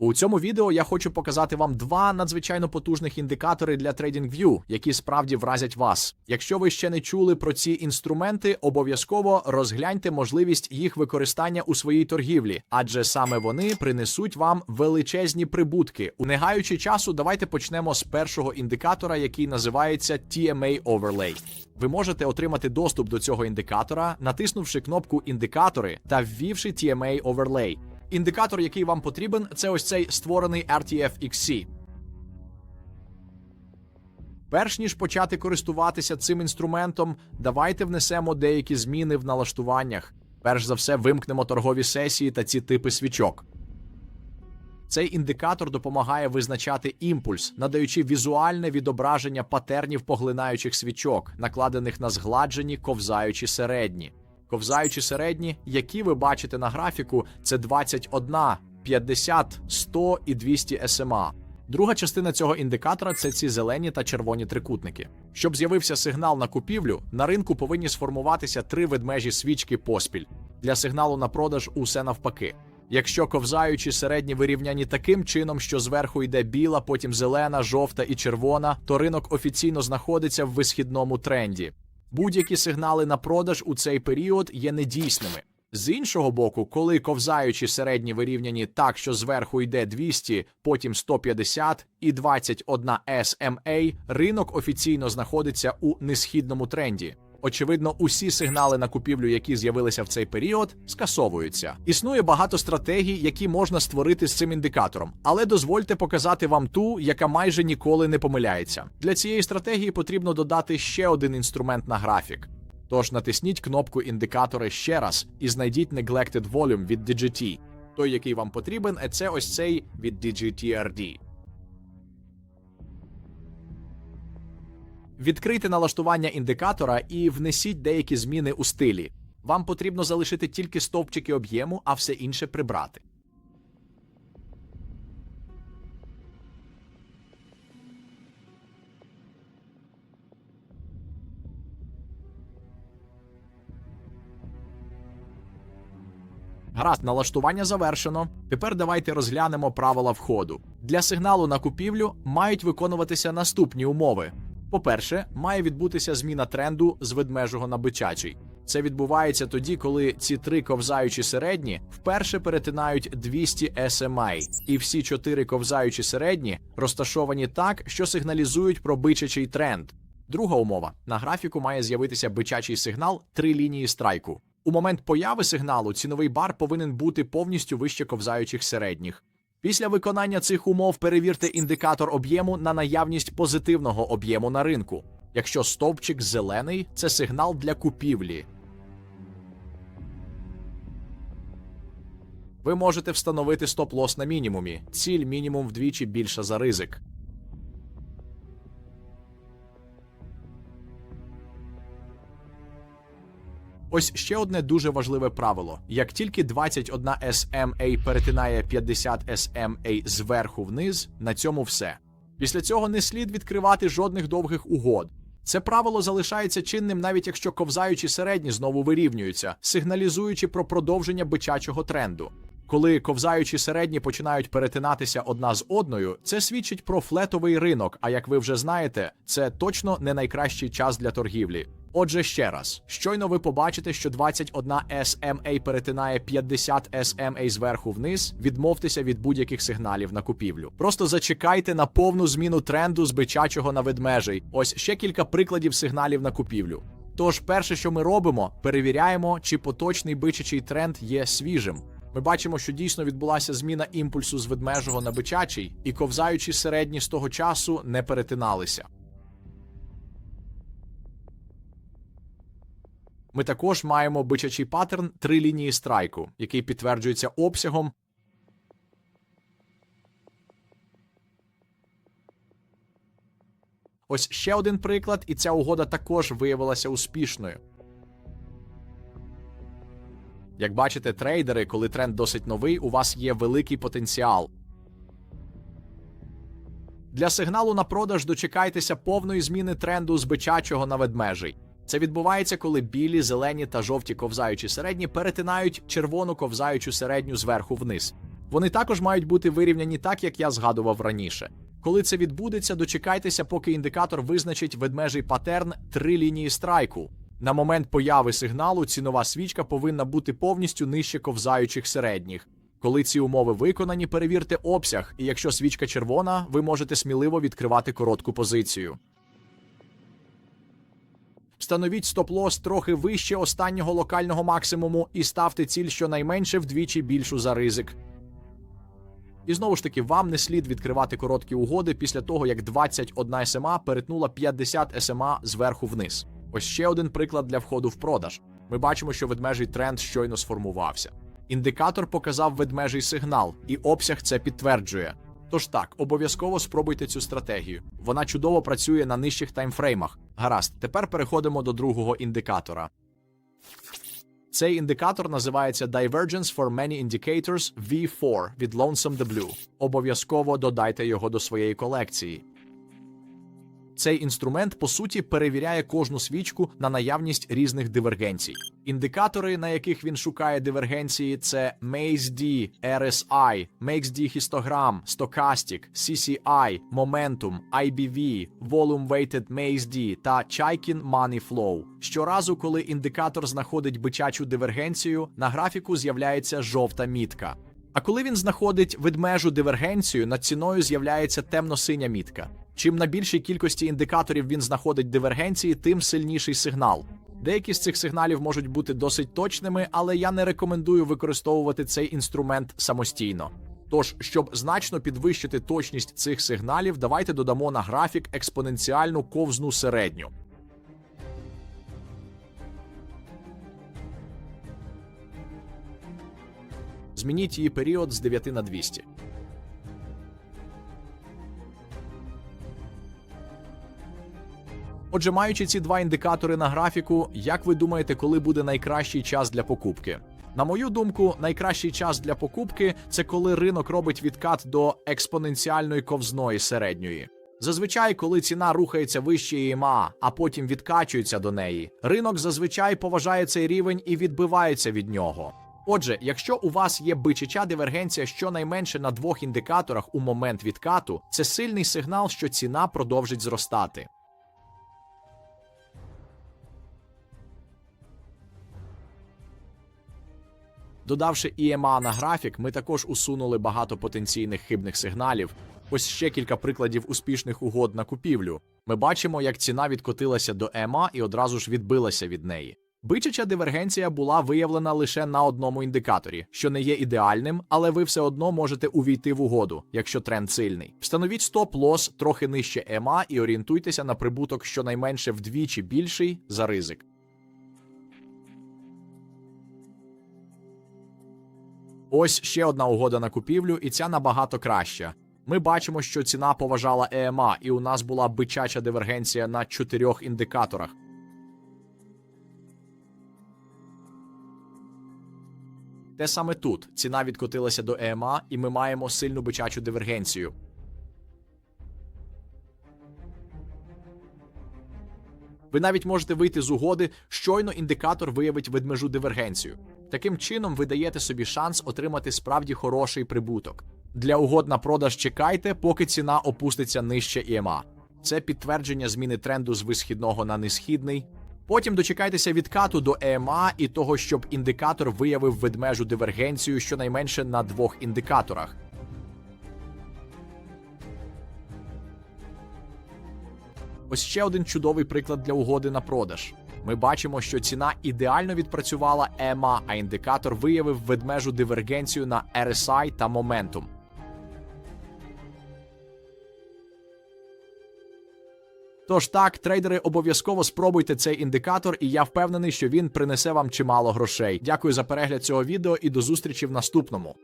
У цьому відео я хочу показати вам два надзвичайно потужних індикатори для TradingView, які справді вразять вас. Якщо ви ще не чули про ці інструменти, обов'язково розгляньте можливість їх використання у своїй торгівлі, адже саме вони принесуть вам величезні прибутки. Унигаючи часу, давайте почнемо з першого індикатора, який називається TMA Overlay. Ви можете отримати доступ до цього індикатора, натиснувши кнопку Індикатори та ввівши TMA Overlay. Індикатор, який вам потрібен, це ось цей створений RTF-XC. Перш ніж почати користуватися цим інструментом, давайте внесемо деякі зміни в налаштуваннях. Перш за все, вимкнемо торгові сесії та ці типи свічок. Цей індикатор допомагає визначати імпульс, надаючи візуальне відображення патернів поглинаючих свічок, накладених на згладжені ковзаючі середні. Ковзаючі середні, які ви бачите на графіку, це 21, 50, 100 і 200 SMA. Друга частина цього індикатора це ці зелені та червоні трикутники. Щоб з'явився сигнал на купівлю, на ринку повинні сформуватися три ведмежі свічки поспіль. Для сигналу на продаж усе навпаки. Якщо ковзаючі середні вирівняні таким чином, що зверху йде біла, потім зелена, жовта і червона, то ринок офіційно знаходиться в висхідному тренді. Будь-які сигнали на продаж у цей період є недійсними. З іншого боку, коли ковзаючі середні вирівняні так, що зверху йде 200, потім 150 і 21 SMA, ринок офіційно знаходиться у несхідному тренді. Очевидно, усі сигнали на купівлю, які з'явилися в цей період, скасовуються. Існує багато стратегій, які можна створити з цим індикатором, але дозвольте показати вам ту, яка майже ніколи не помиляється. Для цієї стратегії потрібно додати ще один інструмент на графік. Тож натисніть кнопку індикатори ще раз і знайдіть Neglected Volume від DGT. Той, який вам потрібен, це ось цей від DGTRD. Відкрийте налаштування індикатора і внесіть деякі зміни у стилі. Вам потрібно залишити тільки стовпчики об'єму, а все інше прибрати. Гаразд, налаштування завершено. Тепер давайте розглянемо правила входу. Для сигналу на купівлю мають виконуватися наступні умови. По-перше, має відбутися зміна тренду з ведмежого на бичачий. Це відбувається тоді, коли ці три ковзаючі середні вперше перетинають 200 SMA, і всі чотири ковзаючі середні розташовані так, що сигналізують про бичачий тренд. Друга умова: на графіку має з'явитися бичачий сигнал три лінії страйку. У момент появи сигналу ціновий бар повинен бути повністю вище ковзаючих середніх. Після виконання цих умов перевірте індикатор об'єму на наявність позитивного об'єму на ринку. Якщо стовпчик зелений, це сигнал для купівлі. Ви можете встановити стоп-лос на мінімумі. Ціль мінімум вдвічі більша за ризик. Ось ще одне дуже важливе правило: як тільки 21 SMA перетинає 50 SMA зверху вниз, на цьому все. Після цього не слід відкривати жодних довгих угод. Це правило залишається чинним, навіть якщо ковзаючі середні знову вирівнюються, сигналізуючи про продовження бичачого тренду. Коли ковзаючі середні починають перетинатися одна з одною, це свідчить про флетовий ринок. А як ви вже знаєте, це точно не найкращий час для торгівлі. Отже, ще раз, щойно ви побачите, що 21 SMA перетинає 50 SMA зверху вниз, відмовтеся від будь-яких сигналів на купівлю. Просто зачекайте на повну зміну тренду з бичачого на ведмежий. Ось ще кілька прикладів сигналів на купівлю. Тож, перше, що ми робимо, перевіряємо, чи поточний бичачий тренд є свіжим. Ми бачимо, що дійсно відбулася зміна імпульсу з ведмежого на бичачий, і ковзаючі середні з того часу не перетиналися. Ми також маємо бичачий паттерн три лінії страйку, який підтверджується обсягом. Ось ще один приклад, і ця угода також виявилася успішною. Як бачите, трейдери, коли тренд досить новий, у вас є великий потенціал. Для сигналу на продаж дочекайтеся повної зміни тренду з бичачого на ведмежий. Це відбувається, коли білі, зелені та жовті ковзаючі середні перетинають червону ковзаючу середню зверху вниз. Вони також мають бути вирівняні так, як я згадував раніше. Коли це відбудеться, дочекайтеся, поки індикатор визначить ведмежий патерн три лінії страйку. На момент появи сигналу цінова свічка повинна бути повністю нижче ковзаючих середніх. Коли ці умови виконані, перевірте обсяг, і якщо свічка червона, ви можете сміливо відкривати коротку позицію. Встановіть стоп-лос трохи вище останнього локального максимуму і ставте ціль щонайменше вдвічі більшу за ризик. І знову ж таки, вам не слід відкривати короткі угоди після того, як 21 СМА перетнула 50 СМА зверху вниз. Ось ще один приклад для входу в продаж. Ми бачимо, що ведмежий тренд щойно сформувався. Індикатор показав ведмежий сигнал, і обсяг це підтверджує. Тож так, обов'язково спробуйте цю стратегію. Вона чудово працює на нижчих таймфреймах. Гаразд, тепер переходимо до другого індикатора. Цей індикатор називається Divergence for Many Indicators V4 від Lonesome the Blue. Обов'язково додайте його до своєї колекції. Цей інструмент, по суті, перевіряє кожну свічку на наявність різних дивергенцій. Індикатори, на яких він шукає дивергенції, це MACE-D, RSI, MACE-D Histogram, Stochastic, CCI, Momentum, IBV, Volume Weighted MACE-D та Chaikin Money Flow. Щоразу, коли індикатор знаходить бичачу дивергенцію, на графіку з'являється жовта мітка. А коли він знаходить ведмежу дивергенцію, над ціною з'являється темно-синя мітка. Чим на більшій кількості індикаторів він знаходить дивергенції, тим сильніший сигнал. Деякі з цих сигналів можуть бути досить точними, але я не рекомендую використовувати цей інструмент самостійно. Тож, щоб значно підвищити точність цих сигналів, давайте додамо на графік експоненціальну ковзну середню. Змініть її період з 9 на 200. Отже, маючи ці два індикатори на графіку, як ви думаєте, коли буде найкращий час для покупки? На мою думку, найкращий час для покупки це коли ринок робить відкат до експоненціальної ковзної середньої. Зазвичай, коли ціна рухається вище ІМА, а потім відкачується до неї, ринок зазвичай поважає цей рівень і відбивається від нього. Отже, якщо у вас є бичача дивергенція щонайменше на двох індикаторах у момент відкату, це сильний сигнал, що ціна продовжить зростати. Додавши EMA на графік, ми також усунули багато потенційних хибних сигналів. Ось ще кілька прикладів успішних угод на купівлю. Ми бачимо, як ціна відкотилася до EMA і одразу ж відбилася від неї. Бичача дивергенція була виявлена лише на одному індикаторі, що не є ідеальним, але ви все одно можете увійти в угоду, якщо тренд сильний. Встановіть стоп-лос трохи нижче EMA і орієнтуйтеся на прибуток щонайменше вдвічі більший за ризик. Ось ще одна угода на купівлю, і ця набагато краща. Ми бачимо, що ціна поважала ЕМА, і у нас була бичача дивергенція на чотирьох індикаторах. Те саме тут ціна відкотилася до ЕМА, і ми маємо сильну бичачу дивергенцію. Ви навіть можете вийти з угоди, щойно індикатор виявить ведмежу дивергенцію. Таким чином, ви даєте собі шанс отримати справді хороший прибуток. Для угод на продаж чекайте, поки ціна опуститься нижче ІМА. Це підтвердження зміни тренду з висхідного на несхідний. Потім дочекайтеся відкату до ЕМА і того, щоб індикатор виявив ведмежу дивергенцію щонайменше на двох індикаторах. Ось ще один чудовий приклад для угоди на продаж. Ми бачимо, що ціна ідеально відпрацювала EMA, а індикатор виявив ведмежу дивергенцію на RSI та Momentum. Тож так, трейдери, обов'язково спробуйте цей індикатор, і я впевнений, що він принесе вам чимало грошей. Дякую за перегляд цього відео і до зустрічі в наступному.